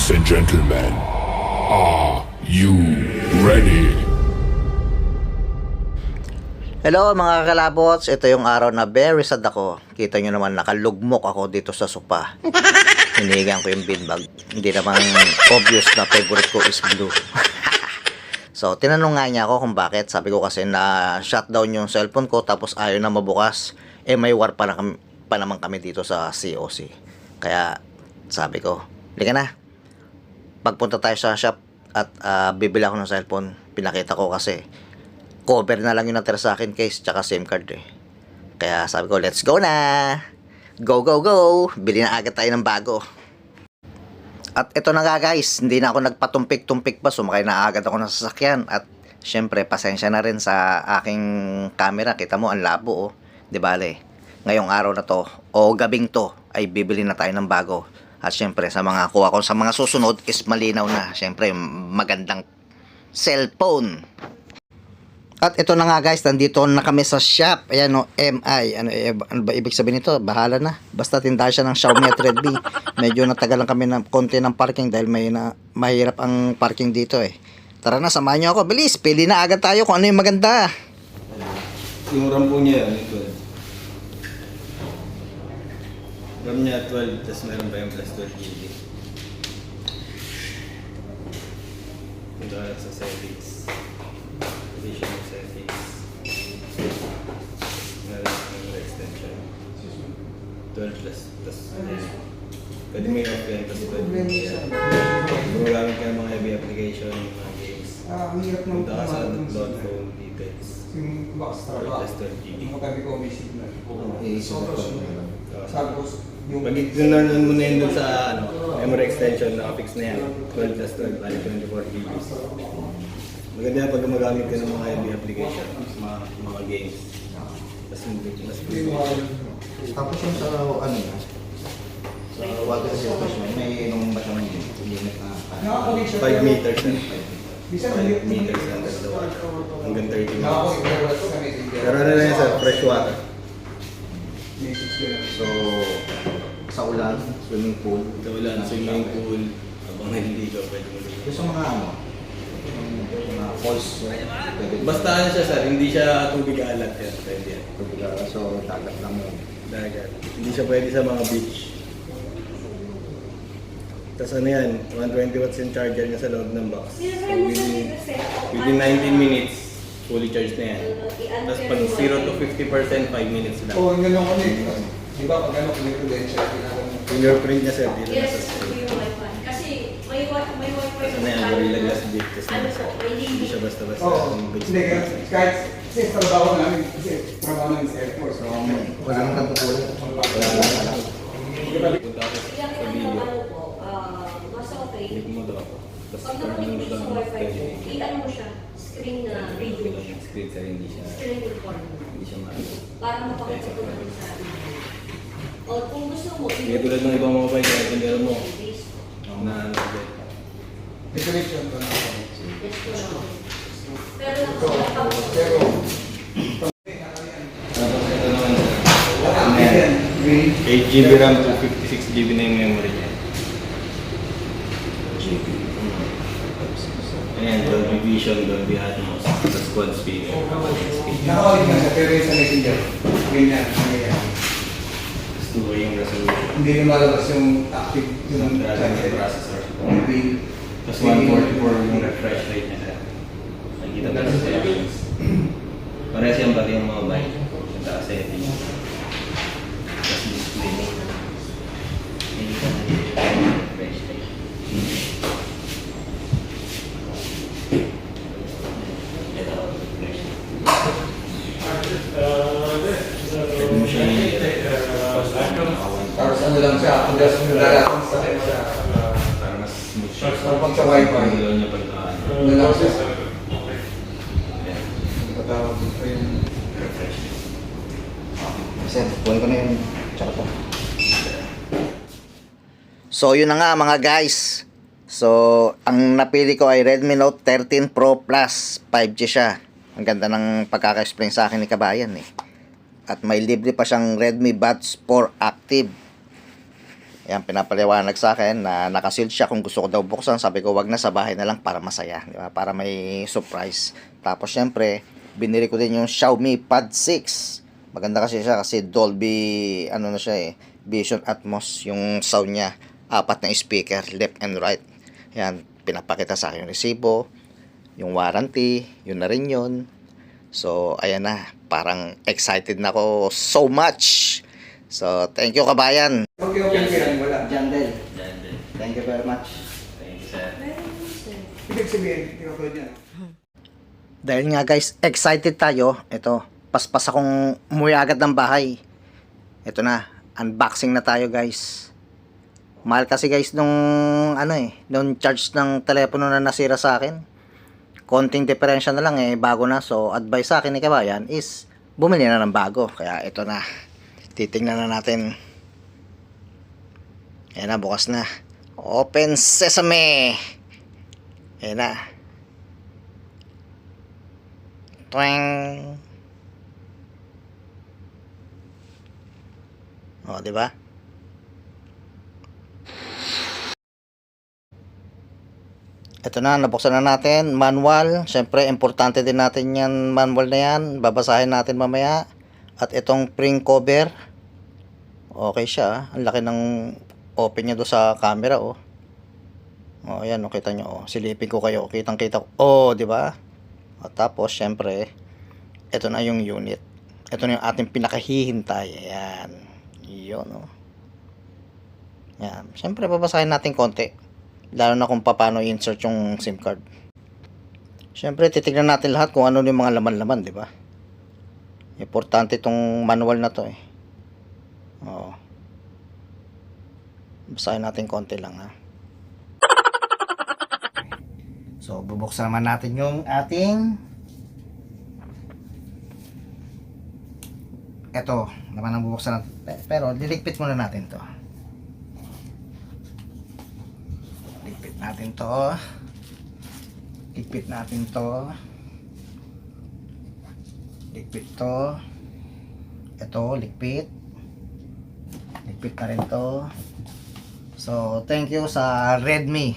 Ladies and gentlemen, are you ready? Hello mga kalabots, ito yung araw na very sad ako. Kita nyo naman nakalugmok ako dito sa sopa. Hinihigan ko yung beanbag. Hindi naman obvious na favorite ko is blue. so, tinanong nga niya ako kung bakit. Sabi ko kasi na shutdown yung cellphone ko tapos ayaw na mabukas. Eh may war pa, na kami, pa naman kami dito sa COC. Kaya sabi ko, lika na. Pagpunta tayo sa shop at ah, bibili ako ng cellphone, pinakita ko kasi cover na lang yung natira sa akin case tsaka SIM card eh. Kaya sabi ko, let's go na! Go, go, go! Bili na agad tayo ng bago. At ito na nga guys, hindi na ako nagpatumpik-tumpik pa, sumakay na agad ako ng sasakyan. At syempre, pasensya na rin sa aking camera. Kita mo, ang labo oh. Di bale, ngayong araw na to, o gabing to, ay bibili na tayo ng bago. At syempre, sa mga kuha ko sa mga susunod is malinaw na. Syempre, magandang cellphone. At ito na nga guys, nandito na kami sa shop. Ayan o, MI. Ano, eh, ano ba ibig sabihin nito? Bahala na. Basta tindahan siya ng Xiaomi at Redmi. Medyo natagalan kami ng konti ng parking dahil may na, mahirap ang parking dito eh. Tara na, samahan niyo ako. Bilis, pili na agad tayo kung ano yung maganda. Yung RAM po niya, yung 12. RAM niya 12, tapos meron pa yung plus 12 GB. Punta ka sa settings. Additional settings. Meron yung extension. 12 plus, tapos pwede mo yung off yan, pwede mo yan. Gumagamit ka ng mga heavy application, mga games. Ah, ang hirap ng Punta ka sa download phone details. Yung box trabaho. Plus 12 GB. Yung katabi ko may signal. Sobrang so-. Sabi ko, yung... Pag itinarnan mo na yun dun sa ano, memory extension, nakafix na yan. 12 plus 12, bali 24 GB. Maganda yan pag gumagamit ka ng mga heavy application, mga, mga games. Mas mas Tapos yung sa ano na, sa water surface mo, may inom ba siya ng limit na Nakakulik siya. 5 meters na. Bisa 5 meters lang sa water. Hanggang 30 minutes. Pero ano na yan sa fresh water. So, sa ulan, swimming pool. Sa ulan, swimming pool, habang naliligaw, pwede mo Yung sa mga ano, yung mga falls, pwede. Basta ano siya sir, hindi siya tubig alat yan. Pwede yan. So, dagat lang yun. Dagat. Hindi siya pwede sa mga beach. Tapos ano yan, 120 watts yung charger niya sa loob ng box. So within, within 19 minutes, fully charged na yan. Tapos pag 0 to 50%, 5 minutes lang. Oo, yun lang ano eh. Di ba pag ano, kung credential, ginagawa mo. Fingerprint niya sir, dito na Yes, sa yung wifi. Kasi may wi- may wifi Tapos ano yan, Gorilla Glass Big. Tapos Ano po, may hindi siya basta-basta. Oo, yung big hindi kaya, kahit, kasi trabaho namin, kasi trabaho namin sa Air Force. So, Wala nang kantutulad. Wala lang. Punta ako Kaya sa ang video. ano po, ah, mas okay. Click mo daw. Tapos Pag nakapit ano sa wifi mo, i-ano mo siya, screen na video. Yung screen sir, hindi siya, Screen record. hindi siya maano. Para mapakita ko naman sa atin. O kung gusto mo, Hindi tulad ng ibang mobile, kaya pinero mo na ano, Definition ko na ako. Yes ko lang. Pero nakapag- pero, Tapos ito naman sir. Ano yan? Ayan, green. 8 GB RAM to 56 GB na yung memory niya. Ayan, Dolby Vision, Dolby Atmos, tapos quad speaker. Speaker. Nakakawit na siya, pero yung sa messenger, ganyan, ganyan. Tapos two-way yung resolution. Hindi lumalabas yung active, yung charger. processor. Green. Tapos 144 yung refresh rate niya sir. Nakikita ko sa settings. Parehas yung pati yung mobile. Yung taas settings. Tapos display. Nakikita na dito yung refresh rate. Ito, refresh rate. Pwede mo siya i-refresh. Tapos ano lang siya, kung just nilalakas sa kanya siya. Para mas smooth siya. Tapos pag sa wifi, Pag-ilaw niya pag ano. ano lang siya. Ayan. Ano ba tawag dito yung... Refresh. Sir, kunin ko na yung tsaka to. So, yun na nga mga guys. So, ang napili ko ay Redmi Note 13 Pro Plus. 5G siya. Ang ganda ng pagkaka-explain sa akin ni Kabayan eh. At may libre pa siyang Redmi Buds 4 Active. Yan, pinapaliwanag sa akin na nakasealed siya kung gusto ko daw buksan. Sabi ko, wag na sa bahay na lang para masaya. Di ba? Para may surprise. Tapos, syempre, binili ko din yung Xiaomi Pad 6. Maganda kasi siya kasi Dolby, ano na siya eh, Vision Atmos yung sound niya. Apat na speaker, left and right. Yan, pinapakita sa akin yung resibo, yung warranty, yun na rin yun. So, ayan na. Parang excited na ako so much. So, thank you kabayan. Okay, okay, okay. Wala. Jandel, din. thank you very much. Thank you, sir. Ibig sabihin, ako dyan. Dahil nga guys, excited tayo. Ito, paspas akong umuwi agad ng bahay. Ito na, unboxing na tayo guys. Mahal kasi guys nung ano eh, nung charge ng telepono na nasira sa akin. Konting diferensya na lang eh, bago na. So, advice sa akin ni Kabayan is bumili na ng bago. Kaya ito na, titingnan na natin. Ayan na, bukas na. Open Sesame! Ayan na. Twang. O, di ba? Ito na, nabuksan na natin. Manual. Siyempre, importante din natin yan. Manual na yan. Babasahin natin mamaya. At itong spring cover. Okay siya. ah. Ang laki ng open niya do sa camera, oh. Oh, ayan, oh, kita nyo, oh. Silipin ko kayo. Kitang-kita ko. Oh, di ba? At tapos, syempre, ito na yung unit. Ito na yung ating pinakahihintay. Ayan. Yun, oh. Ayan. Syempre, babasahin natin konti. Lalo na kung paano insert yung SIM card. Syempre, titignan natin lahat kung ano yung mga laman-laman, di ba? Importante itong manual na to, eh. Oo. Basahin natin konti lang, ha. So, bubuksan naman natin yung ating Ito, naman ang bubuksan natin. Pe- Pero, liligpit muna natin to. Ligpit natin to. Ligpit natin to. Ligpit to. Ito, ligpit. Ligpit na rin to. So, thank you sa Redmi.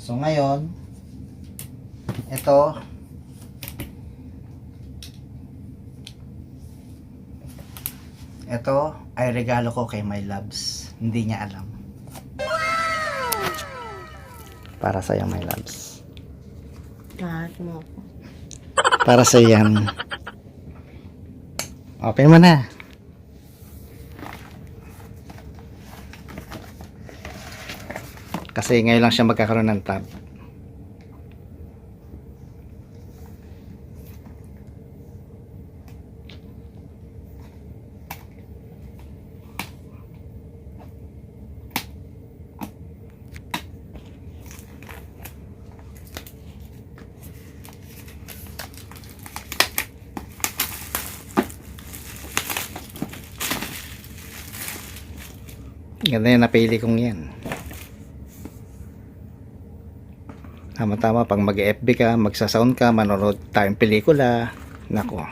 So ngayon, ito ito ay regalo ko kay my loves. Hindi niya alam. Para sa my loves. Lahat mo ako. Para sa yan. Open mo na. Kasi ngayon lang siya magkakaroon ng tab. Ganda yung napili kong yan. Tama-tama, pag mag-FB ka, magsasound ka, manonood tayong pelikula, nako.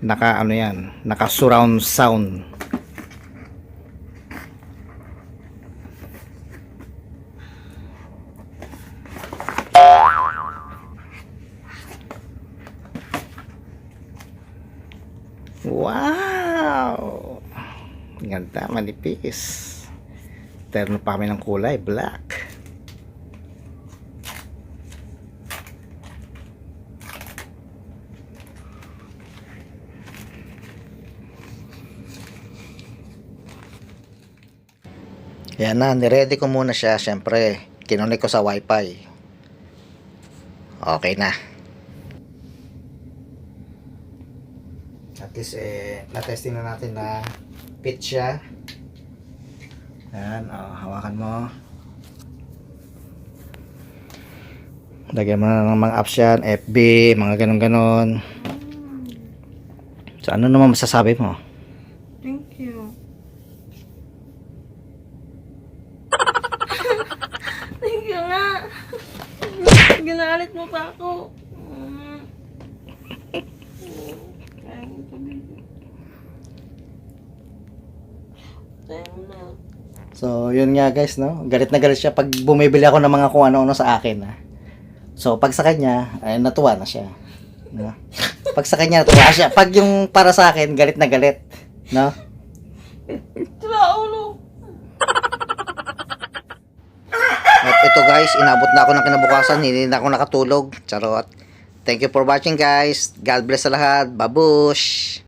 Naka ano yan, naka surround sound. Ganda, manipis. Terno pa kami ng kulay, black. Yan na, niready ko muna siya. Siyempre, kinunik ko sa wifi. Okay na. Least, eh, na-testing na natin na fit siya. Ayan, oh, hawakan mo. Lagyan mo na ng mga apps yan, FB, mga ganon-ganon. So, ano naman masasabi mo? Thank you. Thank you nga. Ginalit mo pa ako. Tayo mo na. So, yun nga guys, no? Galit na galit siya pag bumibili ako ng mga kung ano-ano sa akin, ha? So, pag sa kanya, ay natuwa na siya. No? Pag sa kanya, natuwa siya. Pag yung para sa akin, galit na galit. No? Tira, ulo. At ito guys, inabot na ako ng kinabukasan, hindi na ako nakatulog. Charot. Thank you for watching guys. God bless sa lahat. Babush!